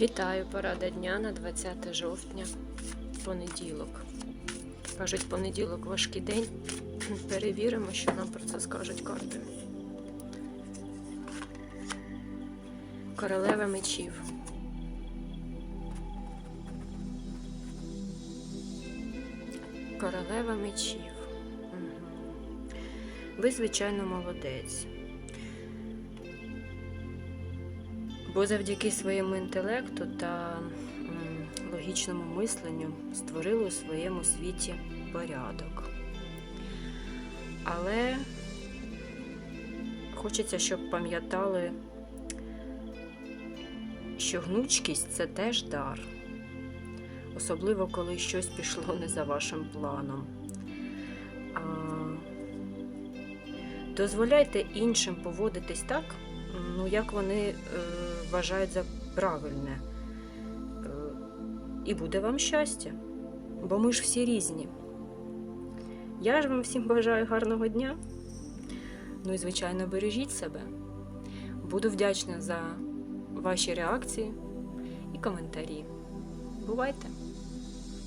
Вітаю, порада дня на 20 жовтня, понеділок. Кажуть, понеділок важкий день. Перевіримо, що нам про це скажуть карти. Королева мечів. Королева мечів. Ви, звичайно, молодець. Бо завдяки своєму інтелекту та логічному мисленню створили у своєму світі порядок. Але хочеться, щоб пам'ятали, що гнучкість це теж дар, особливо коли щось пішло не за вашим планом. Дозволяйте іншим поводитись так, ну, як вони е, вважають за правильне. Е, і буде вам щастя, бо ми ж всі різні. Я ж вам всім бажаю гарного дня. Ну і, звичайно, бережіть себе. Буду вдячна за ваші реакції і коментарі. Бувайте!